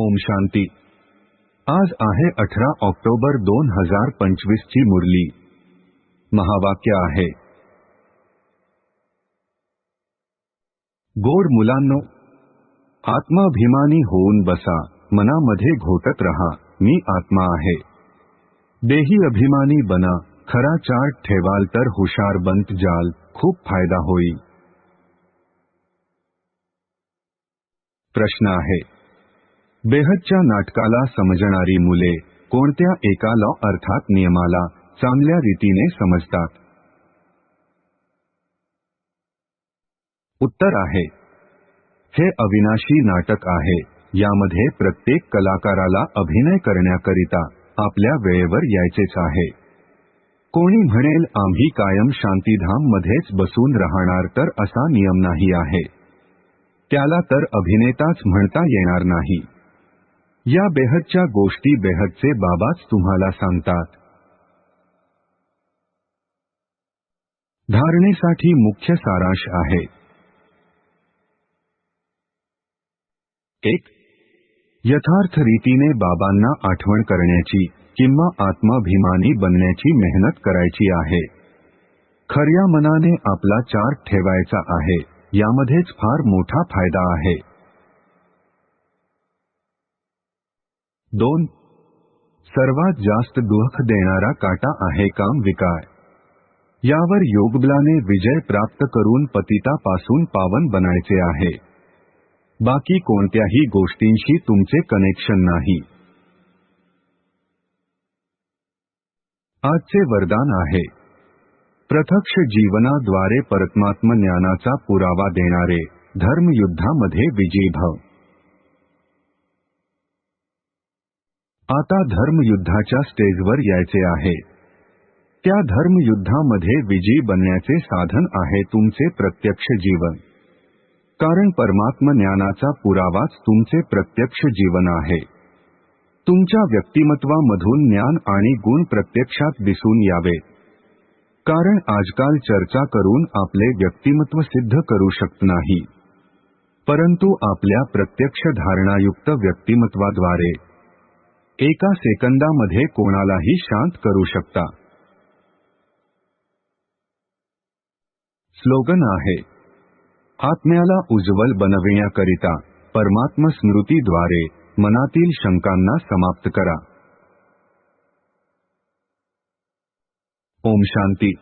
ओम शांती। आज आहे अठरा ऑक्टोबर दोन हज़ार पंचवीस ची मुरली। महावाक्य आहे। गोड मुलांनो, आत्माभिमानी होऊन बसा, मनामध्ये घोटत रहा, मी आत्मा आहे। देही अभिमानी बना, खरा चार्ट ठेवाल तर हुशार बनत जाल, खूप फ़ायदा होईल प्रश्न आहे। बेहदच्या नाटकाला समजणारी मुले कोणत्या एका लॉ अर्थात नियमाला चांगल्या रीतीने समजतात? उत्तर आहे. हे अविनाशी नाटक आहे. यामध्ये प्रत्येक कलाकाराला अभिनय करण्याकरिता आपल्या वेळेवर यायचेच आहे. कोणी म्हणेल आम्ही कायम शांतीधाम मध्येच बसून राहणार तर असा नियम नाही आहे. त्याला तर अभिनेताच म्हणता येणार नाही. या बेहदच्या गोष्टी बेहदचे बाबाच तुम्हाला सांगतात. धारणेसाठी मुख्य सारांश आहे. एक यथार्थ रीतीने बाबांना आठवण करण्याची किंवा आत्माभिमानी बनण्याची मेहनत करायची आहे. खऱ्या मनाने आपला चार्ट ठेवायचा आहे यामध्येच फार मोठा फायदा आहे. दोन. सर्वात जास्त दुःख देणारा काटा आहे काम विकार. यावर योगबलाने विजय प्राप्त करून पतितापासून पावन बनायचे आहे. बाकी कोणत्याही गोष्टींशी तुमचे कनेक्शन नाही. आजचे वरदान आहे. प्रत्यक्ष जीवनाद्वारे परमात्म ज्ञानाचा पुरावा देणारे धर्मयुद्धामध्ये विजयी आता धर्मयुद्धाच्या स्टेजवर यायचे आहे. त्या धर्मयुद्धामध्ये विजयी बनण्याचे साधन आहे तुमचे प्रत्यक्ष जीवन. कारण परमात्म ज्ञानाचा पुरावाच तुमचे प्रत्यक्ष जीवन आहे. तुमच्या व्यक्तिमत्वामधून ज्ञान आणि गुण प्रत्यक्षात दिसून यावे. कारण आजकाल चर्चा करून आपले व्यक्तिमत्व सिद्ध करू शकत नाही. परंतु आपल्या प्रत्यक्ष धारणायुक्त व्यक्तिमत्वाद्वारे एका सेकंदामध्ये कोणालाही शांत करू शकता. स्लोगन आहे, आत्म्याला उज्ज्वल बनविण्याकरिता परमात्म स्मृतीद्वारे मनातील शंकांना समाप्त करा. ओम शांती.